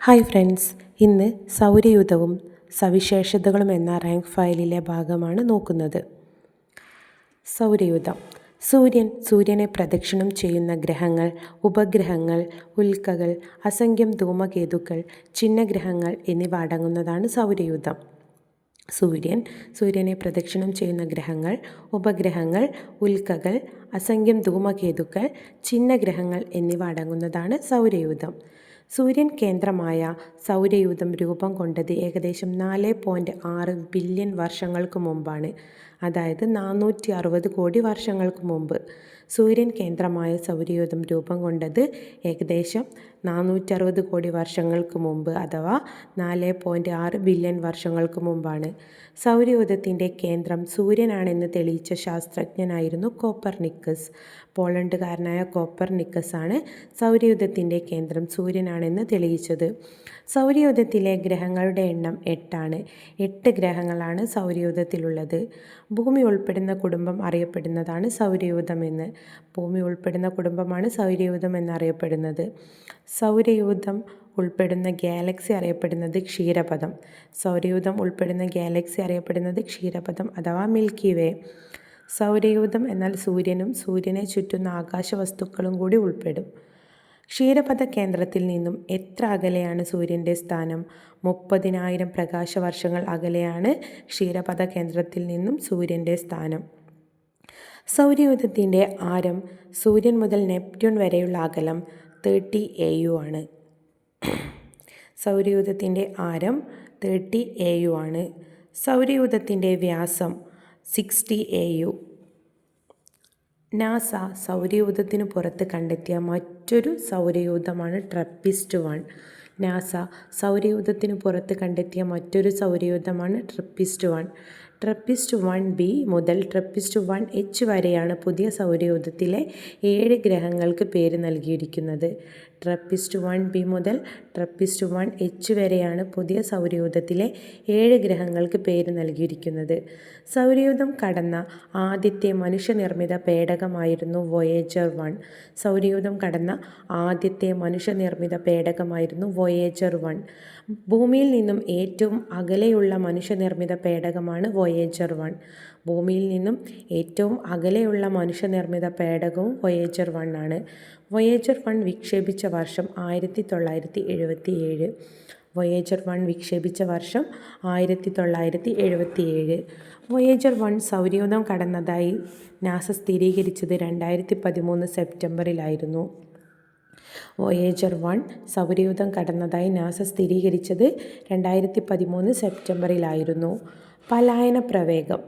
Hi friends. ഇന്ന് സൗരയുധവും സവിശേഷതകളും എന്ന റാങ്ക് ഫയലിലെ ഭാഗമാണ് നോക്കുന്നത്. സൗരയൂഥം. സൂര്യൻ സൂര്യനെ പ്രദക്ഷിണം ചെയ്യുന്ന ഗ്രഹങ്ങൾ ഉപഗ്രഹങ്ങൾ ഉൽക്കകൾ അസംഖ്യം ധൂമകേതുക്കൾ ചിഹ്നഗ്രഹങ്ങൾ എന്നിവ അടങ്ങുന്നതാണ് സൗരയൂഥം. സൂര്യൻ സൂര്യനെ പ്രദക്ഷിണം ചെയ്യുന്ന ഗ്രഹങ്ങൾ ഉപഗ്രഹങ്ങൾ ഉൽക്കകൾ അസംഖ്യം ധൂമകേതുക്കൾ ചിഹ്നഗ്രഹങ്ങൾ എന്നിവ അടങ്ങുന്നതാണ് സൗരയൂഥം. സൂര്യൻ കേന്ദ്രമായ സൗരയൂഥം രൂപം കൊണ്ടത് ഏകദേശം നാല് പോയിന്റ് ആറ് ബില്യൺ വർഷങ്ങൾക്ക് മുമ്പാണ്. അതായത് നാനൂറ്റി അറുപത് കോടി വർഷങ്ങൾക്ക് മുമ്പ്. സൂര്യൻ കേന്ദ്രമായ സൗരയൂഥം രൂപം കൊണ്ടത് ഏകദേശം നാനൂറ്ററുപത് കോടി വർഷങ്ങൾക്ക് മുമ്പ് അഥവാ നാല് പോയിന്റ് ആറ് ബില്യൺ വർഷങ്ങൾക്ക് മുമ്പാണ്. സൗരയൂഥത്തിന്റെ കേന്ദ്രം സൂര്യനാണെന്ന് തെളിയിച്ച ശാസ്ത്രജ്ഞനായിരുന്നു കോപ്പർനിക്കസ്. പോളണ്ടുകാരനായ കോപ്പർനിക്കസ് ആണ് സൗരയൂഥത്തിന്റെ കേന്ദ്രം സൂര്യനാണെന്ന് തെളിയിച്ചത്. സൗരയൂഥത്തിലെ ഗ്രഹങ്ങളുടെ എണ്ണം എട്ടാണ്. എട്ട് ഗ്രഹങ്ങളാണ് സൗരയൂഥത്തിലുള്ളത്. ഭൂമി ഉൾപ്പെടുന്ന കുടുംബം അറിയപ്പെടുന്നതാണ് സൗരയൂഥം എന്ന് ഭൂമി ഉൾപ്പെടുന്ന കുടുംബമാണ് സൗരയൂഥം എന്നറിയപ്പെടുന്നത് സൗരയൂഥം ഉൾപ്പെടുന്ന ഗാലക്സി അറിയപ്പെടുന്നത് ക്ഷീരപഥം. സൗരയൂഥം ഉൾപ്പെടുന്ന ഗാലക്സി അറിയപ്പെടുന്നത് ക്ഷീരപഥം അഥവാ മിൽക്കി വേ. സൗരയൂഥം എന്നാൽ സൂര്യനും സൂര്യനെ ചുറ്റുന്ന ആകാശവസ്തുക്കളും കൂടി ഉൾപ്പെടും. ക്ഷീരപഥ കേന്ദ്രത്തിൽ നിന്നും എത്ര അകലെയാണ് സൂര്യന്റെ സ്ഥാനം? മുപ്പതിനായിരം പ്രകാശവർഷങ്ങൾ അകലെയാണ് ക്ഷീരപഥ കേന്ദ്രത്തിൽ നിന്നും സൂര്യന്റെ സ്ഥാനം. സൗരയൂഥത്തിന്റെ ആരം സൂര്യൻ മുതൽ നെപ്റ്റ്യൂൺ വരെയുള്ള അകലം തേർട്ടി എ യു ആണ്. സൗരയൂഥത്തിന്റെ ആരം തേർട്ടി എ യു ആണ്. സൗരയൂഥത്തിന്റെ വ്യാസം സിക്സ്റ്റി എ യു. നാസ സൗരയൂഥത്തിന് പുറത്ത് കണ്ടെത്തിയ മറ്റൊരു സൗരയൂഥമാണ് ട്രപ്പിസ്റ്റ് വൺ. നാസ സൗരയൂഥത്തിന് പുറത്ത് കണ്ടെത്തിയ മറ്റൊരു സൗരയൂഥമാണ് TRAPPIST one. TRAPPIST one B മുതൽ ട്രപ്പിസ്റ്റ് വൺ എച്ച് വരെയാണ് പുതിയ സൗരയൂഥത്തിലെ ഏഴ് ഗ്രഹങ്ങൾക്ക് പേര് നൽകിയിരിക്കുന്നത്. ട്രപ്പിസ്റ്റ് വൺ ബി മുതൽ ട്രപ്പിസ്റ്റ് വൺ എച്ച് വരെയാണ് പുതിയ സൗരയൂഥത്തിലെ ഏഴ് ഗ്രഹങ്ങൾക്ക് പേര് നൽകിയിരിക്കുന്നത്. സൗരയൂഥം കടന്ന ആദ്യത്തെ മനുഷ്യനിർമ്മിത പേടകമായിരുന്നു വോയേജർ വൺ സൗരയൂഥം കടന്ന ആദ്യത്തെ മനുഷ്യനിർമ്മിത പേടകമായിരുന്നു വോയേജർ വൺ ഭൂമിയിൽ നിന്നും ഏറ്റവും അകലെയുള്ള മനുഷ്യനിർമ്മിത പേടകമാണ് വോയേജർ വൺ ഭൂമിയിൽ നിന്നും ഏറ്റവും അകലെയുള്ള മനുഷ്യനിർമ്മിത പേടകവും വോയേജർ വൺ ആണ്. വോയേജർ വൺ വിക്ഷേപിച്ച വർഷം ആയിരത്തി തൊള്ളായിരത്തി എഴുപത്തി ഏഴ് വോയേജർ വൺ വിക്ഷേപിച്ച വർഷം ആയിരത്തി തൊള്ളായിരത്തി എഴുപത്തി ഏഴ് വോയേജർ വൺ സൗരയൂഥം കടന്നതായി നാസ സ്ഥിരീകരിച്ചത് രണ്ടായിരത്തി പതിമൂന്ന് സെപ്റ്റംബറിലായിരുന്നു. വോയേജർ വൺ സൗരയൂഥം കടന്നതായി നാസ സ്ഥിരീകരിച്ചത് രണ്ടായിരത്തി പതിമൂന്ന് സെപ്റ്റംബറിലായിരുന്നു. പലായന പ്രവേഗം.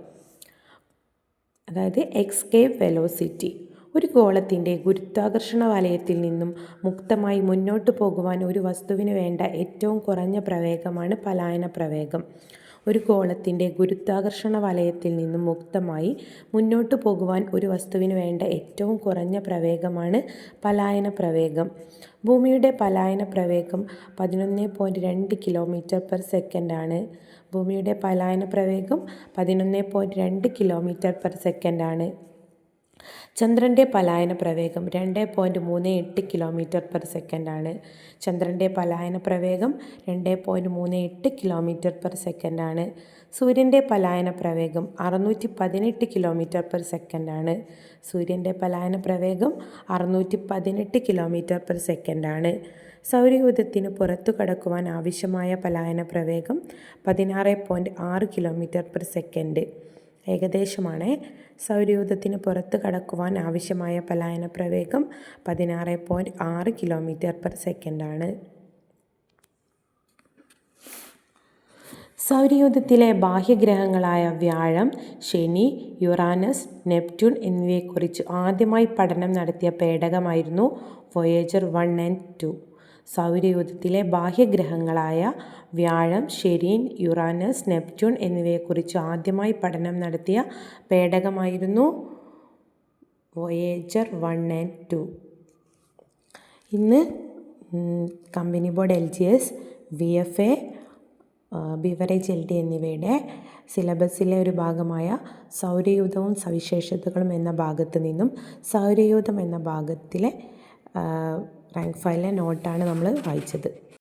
അതായത് എക്സ്കേപ്പ് വെലോസിറ്റി. ഒരു ഗോളത്തിന്റെ ഗുരുത്വാകർഷണ വലയത്തിൽ നിന്നും മുക്തമായി മുന്നോട്ട് പോകുവാൻ ഒരു വസ്തുവിന് വേണ്ട ഏറ്റവും കുറഞ്ഞ പ്രവേഗമാണ് പലായന പ്രവേഗം. ഒരു ഗോളത്തിന്റെ ഗുരുത്വാകർഷണ വലയത്തിൽ നിന്നും മുക്തമായി മുന്നോട്ട് പോകുവാൻ ഒരു വസ്തുവിന് വേണ്ട ഏറ്റവും കുറഞ്ഞ പ്രവേഗമാണ് പലായന പ്രവേഗം. ഭൂമിയുടെ പലായന പ്രവേഗം പതിനൊന്ന് പോയിന്റ് രണ്ട് കിലോമീറ്റർ പെർ സെക്കൻഡാണ്. ഭൂമിയുടെ പലായന പ്രവേഗം പതിനൊന്ന് പോയിന്റ് രണ്ട് കിലോമീറ്റർ പെർ സെക്കൻഡാണ്. ചന്ദ്രന്റെ പലായന പ്രവേഗം രണ്ട് പോയിന്റ് മൂന്ന് എട്ട് കിലോമീറ്റർ പെർ സെക്കൻഡാണ് ചന്ദ്രന്റെ പലായന പ്രവേഗം രണ്ട് പോയിന്റ് മൂന്ന് എട്ട് കിലോമീറ്റർ പെർ സെക്കൻഡാണ് സൂര്യന്റെ പലായന പ്രവേഗം അറുന്നൂറ്റി പതിനെട്ട് കിലോമീറ്റർ പെർ സെക്കൻഡാണ് സൂര്യന്റെ പലായന പ്രവേഗം അറുന്നൂറ്റി പതിനെട്ട് കിലോമീറ്റർ പെർ സെക്കൻഡാണ് സൗരയൂഥത്തിന് പുറത്തു കടക്കുവാൻ ആവശ്യമായ പലായന പ്രവേഗം പതിനാറ് പോയിന്റ് ആറ് കിലോമീറ്റർ പെർ സെക്കൻഡ് ഏകദേശമാണ്. സൗരയൂഥത്തിന് പുറത്ത് കടക്കുവാൻ ആവശ്യമായ പലായന പ്രവേഗം പതിനാറ് പോയിന്റ് ആറ് കിലോമീറ്റർ പെർ സെക്കൻഡാണ്. സൗരയൂഥത്തിലെ ബാഹ്യഗ്രഹങ്ങളായ വ്യാഴം ശനി യുറാനസ് നെപ്റ്റ്യൂൺ എന്നിവയെക്കുറിച്ച് ആദ്യമായി പഠനം നടത്തിയ പേടകമായിരുന്നു വോയേജർ വൺ ആൻഡ് ടു സൗരയൂഥത്തിലെ ബാഹ്യഗ്രഹങ്ങളായ വ്യാഴം ശരീൻ യുറാനസ് നെപ്റ്റ്യൂൺ എന്നിവയെക്കുറിച്ച് ആദ്യമായി പഠനം നടത്തിയ പേടകമായിരുന്നു വോയേജർ വൺ ആൻഡ് ടു. ഇന്ന് company board L G S V F A beverage L D എന്നിവയുടെ സിലബസിലെ ഒരു ഭാഗമായ സൗരയൂഥവും സവിശേഷതകളും എന്ന ഭാഗത്ത് നിന്നും സൗരയൂഥം എന്ന ഭാഗത്തിലെ റാങ്ക് ഫയലിലെ നോട്ടാണ് നമ്മൾ വായിച്ചത്.